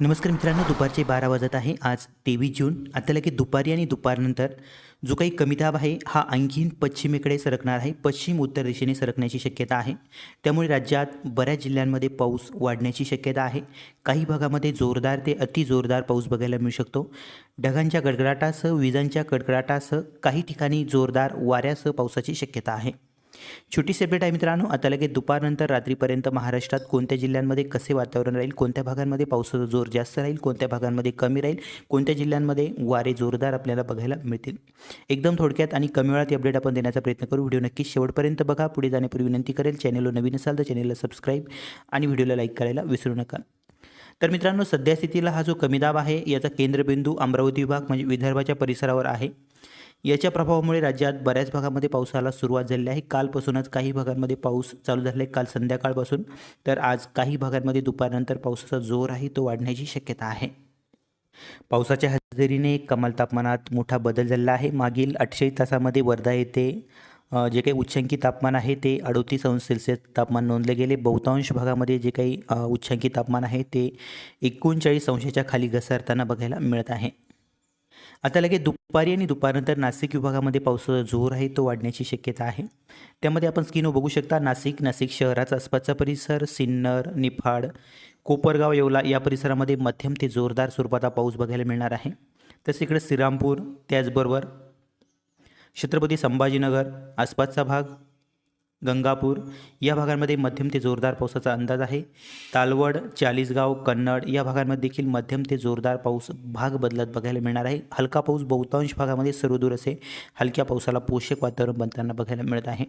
नमस्कार मित्रांनो दुपारचे बारा वाजत आहे. आज तेवीस जून. आता लगेच दुपारी आणि दुपारनंतर जो काही कमी दाब आहे हा आणखीन पश्चिमेकडे सरकणार आहे. पश्चिम उत्तर दिशेने सरकण्याची शक्यता आहे. त्यामुळे राज्यात बऱ्याच जिल्ह्यांमध्ये पाऊस वाढण्याची शक्यता आहे. काही भागामध्ये जोरदार ते अति जोरदार पाऊस बघायला मिळू शकतो. ढगांच्या गडगडाटासह विजांच्या कडकडाटासह काही ठिकाणी जोरदार वाऱ्यासह पावसाची शक्यता आहे. छोटी सेपरेट आहे मित्रांनो आता लगेच दुपारनंतर रात्रीपर्यंत महाराष्ट्रात कोणत्या जिल्ह्यांमध्ये कसे वातावरण राहील कोणत्या भागांमध्ये पावसाचा जोर जास्त राहील कोणत्या भागांमध्ये कमी राहील कोणत्या जिल्ह्यांमध्ये वारे जोरदार आपल्याला बघायला मिळतील? एकदम थोडक्यात आणि कमी वेळात अपडेट आपण देण्याचा प्रयत्न करू. व्हिडिओ नक्की शेवटपर्यंत बघा. पुढे जाण्यापूर्वी विनंती करेल चॅनलवर नवीन असाल तर चॅनलला सबस्क्राईब आणि व्हिडिओला लाईक करायला विसरू नका. तर मित्रांनो सध्या स्थितीला हा जो कमी दाब आहे याचा केंद्रबिंदू अमरावती विभाग म्हणजे विदर्भाच्या परिसरावर आहे. याच्या प्रभावामुळे राज्यात बऱ्याच भागामध्ये पावसाला सुरुवात झालेली आहे. कालपासूनच काही भागांमध्ये पाऊस चालू झाला आहे. काल संध्याकाळपासून. तर आज काही भागांमध्ये दुपारनंतर पावसाचा जोर आहे तो वाढण्याची शक्यता आहे. पावसाच्या हजेरीने कमाल तापमानात मोठा बदल झालेला आहे. मागील अठ्ठेचाळीस तासामध्ये वर्धा येथे जे काही उच्चांकी तापमान आहे ते अडोतीस अंश सेल्सिअस तापमान नोंदले गेले. बहुतांश भागामध्ये जे काही उच्चांकी तापमान आहे ते एकोणचाळीस अंशाच्या खाली घसरताना बघायला मिळत आहे. आता लगेच दुपारी आणि दुपारनंतर नाशिक विभागामध्ये पावसाचा जोर आहे तो वाढण्याची शक्यता आहे. त्यामध्ये आपण स्क्रीनवर बघू शकता नाशिक नाशिक शहराचा आसपासचा परिसर सिन्नर निफाड कोपरगाव येवला या परिसरामध्ये मध्यम ते जोरदार स्वरूपाचा पाऊस बघायला मिळणार आहे. तसेच इकडे श्रीरामपूर त्याचबरोबर छत्रपती संभाजीनगर आसपासचा भाग गंगापूर या भागांमध्ये मध्यम ते जोरदार पावसाचा अंदाज आहे. तालवड चाळीसगाव कन्नड या भागांमध्ये देखील मध्यम ते जोरदार पाऊस भाग बदलत बघायला मिळणार आहे. हलका पाऊस बहुतांश भागामध्ये सर्वदूर असे हलक्या पावसाला पोषक वातावरण बनताना बघायला मिळत आहे.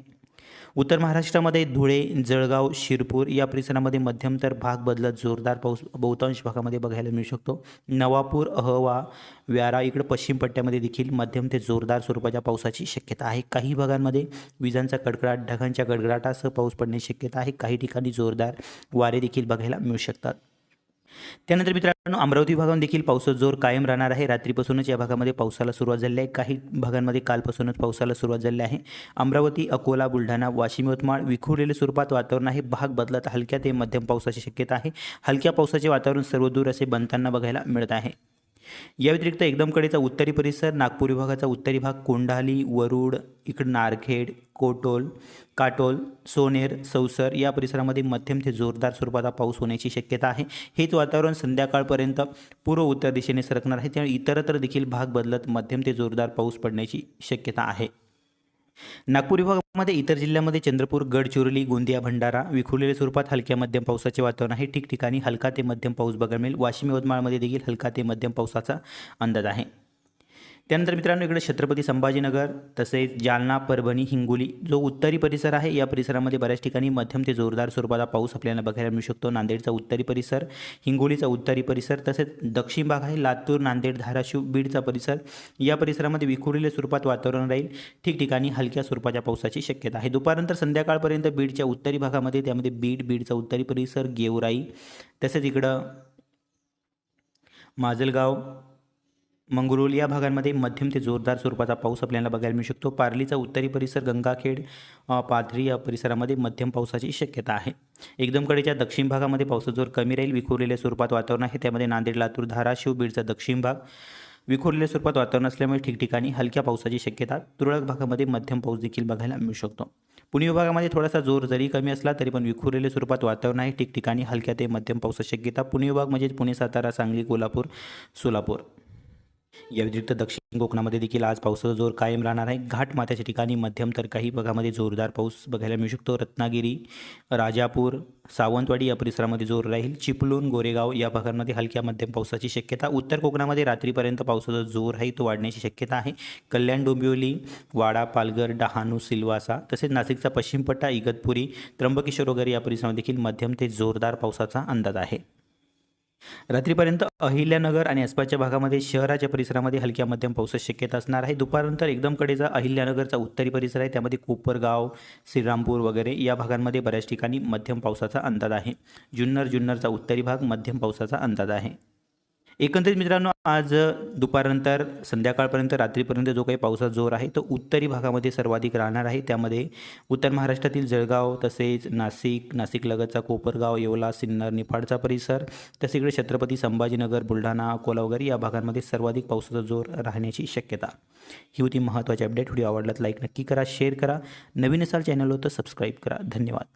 उत्तर महाराष्ट्रामध्ये धुळे जळगाव शिरपूर या परिसरामध्ये मध्यम तर भाग बदलत जोरदार पाऊस बहुतांश भागामध्ये बघायला मिळू शकतो. नवापूर अहवा व्यारा इकडं पश्चिम पट्ट्यामध्ये देखील मध्यम ते जोरदार स्वरूपाच्या पावसाची शक्यता आहे. काही भागांमध्ये विजांचा कडकडाट ढगांच्या गडगडाटासह पाऊस पडण्याची शक्यता आहे. काही ठिकाणी जोरदार वारे देखील बघायला मिळू शकतात. त्यानंतर मित्रांनो अमरावती भागात देखील पावसाचा जोर कायम राहणार आहे. रात्रीपासूनच या भागामध्ये पावसाला सुरुवात झाली आहे. काही भागांमध्ये कालपासूनच पावसाला सुरुवात झाली आहे. अमरावती अकोला बुलढाणा वाशिम यवतमाळ विखुरलेल्या स्वरूपात वातावरण आहे. भाग बदलत हलक्या ते मध्यम पावसाची शक्यता आहे. हलक्या पावसाचे वातावरण सर्वदूर असे बनताना बघायला मिळत आहे. या व्यतिरिक्त एकदमकडेचा उत्तरी परिसर नागपूर विभागाचा उत्तरी भाग कोंढाली वरुड इकडं नारखेड कोटोल काटोल सोनेर सौसर या परिसरामध्ये मध्यम ते जोरदार स्वरूपाचा पाऊस होण्याची शक्यता आहे. हेच वातावरण संध्याकाळपर्यंत पूर्व उत्तर दिशेने सरकणार आहे. त्यामुळे इतरत्र देखील भाग बदलत मध्यम ते जोरदार पाऊस पडण्याची शक्यता आहे. नागपूर विभागामध्ये इतर जिल्ह्यामध्ये चंद्रपूर गडचिरोली गोंदिया भंडारा विखुरलेल्या स्वरूपात हलक्या मध्यम पावसाचे वातावरण आहे. ठिकठिकाणी हलका ते मध्यम पाऊस बघायला मिळेल. वाशिम यवतमाळमध्ये देखील हलका ते मध्यम पावसाचा अंदाज आहे. त्यानंतर मित्रांनो इकडे छत्रपती संभाजीनगर तसेच जालना परभणी हिंगोली जो उत्तरी परिसर आहे या परिसरामध्ये बऱ्याच ठिकाणी मध्यम ते जोरदार स्वरूपाचा पाऊस आपल्याला बघायला मिळू शकतो. नांदेडचा उत्तरी परिसर हिंगोलीचा उत्तरी परिसर तसेच दक्षिण भाग आहे लातूर नांदेड धाराशिव बीडचा परिसर. या परिसरामध्ये विखुरलेल्या स्वरूपात वातावरण राहील. ठिकठिकाणी हलक्या स्वरूपाच्या पावसाची शक्यता आहे. दुपारनंतर संध्याकाळपर्यंत बीडच्या उत्तरी भागामध्ये त्यामध्ये बीड बीडचा उत्तरी परिसर गेवराई तसेच इकडं माजलगाव मंगरुळ या भागांमध्ये मध्यम ते जोरदार स्वरूपाचा पाऊस आपल्याला बघायला मिळू शकतो. पारलीचा उत्तरी परिसर गंगाखेड पाथरी या परिसरामध्ये मध्यम पावसाची शक्यता आहे. एकदम कडेच्या दक्षिण भागामध्ये पावसाचा जोर कमी राहील. विखुरलेल्या स्वरूपात वातावरण आहे. त्यामध्ये नांदेड लातूर धाराशिव बीडचा दक्षिण भाग. विखुरलेल्या स्वरूपात वातावरण असल्यामुळे ठिकठिकाणी हलक्या पावसाची शक्यता. तुरळक भागामध्ये मध्यम पाऊस देखील बघायला मिळू शकतो. पुणे विभागामध्ये थोडासा जोर जरी कमी असला तरी पण विखुरलेल्या स्वरूपात वातावरण आहे. ठिकठिकाणी हलक्या ते मध्यम पावसाची शक्यता. पुणे विभाग म्हणजेच पुणे सातारा सांगली कोल्हापूर सोलापूर. या व्यतिरिक्त दक्षिण कोकणामध्ये देखील आज पावसाचा जोर कायम राहणार आहे. घाटमाथ्याच्या ठिकाणी मध्यम तर काही भागामध्ये जोरदार पाऊस बघायला मिळू शकतो. रत्नागिरी राजापूर सावंतवाडी या परिसरामध्ये जोर राहील. चिपळूण गोरेगाव या भागांमध्ये हलक्या मध्यम पावसाची शक्यता. उत्तर कोकणामध्ये रात्रीपर्यंत पावसाचा जोर आहे. तो वाढण्याची शक्यता आहे. कल्याण डोंबिवली वाडा पालघर डहाणू सिल्वासा तसेच नाशिकचा पश्चिम पट्टा इगतपुरी त्र्यंबकेश्वर वगैरे या परिसरामध्ये देखील मध्यम ते जोरदार पावसाचा अंदाज आहे. रात्रीपर्यंत अहिल्यानगर आणि आसपासच्या भागामध्ये शहराच्या परिसरामध्ये हलक्या मध्यम पावसाची शक्यता असणार आहे. दुपारनंतर एकदम कडेचा अहिल्यानगरचा उत्तरी परिसर आहे. त्यामध्ये कोपरगाव श्रीरामपूर वगैरे या भागांमध्ये बऱ्याच ठिकाणी मध्यम पावसाचा अंदाज आहे. जुन्नर जुन्नरचा उत्तरी भाग मध्यम पावसाचा अंदाज आहे. एकंदरीत मित्रांनो आज दुपारनंतर संध्याकाळपर्यंत रात्रीपर्यंत जो काही पावसाचा जोर आहे तो उत्तरी भागामध्ये सर्वाधिक राहणार आहे. त्यामध्ये उत्तर महाराष्ट्रातील जळगाव तसेच नाशिक नाशिकलगतचा कोपरगाव येवला सिन्नर निफाडचा परिसर तसे इकडे छत्रपती संभाजीनगर बुलढाणा अकोला वगैरे या भागांमध्ये सर्वाधिक पावसाचा जोर राहण्याची शक्यता. ही होती महत्त्वाची अपडेट. व्हिडिओ आवडला लाईक नक्की करा शेअर करा. नवीन असाल चॅनल होतं सबस्क्राईब करा. धन्यवाद.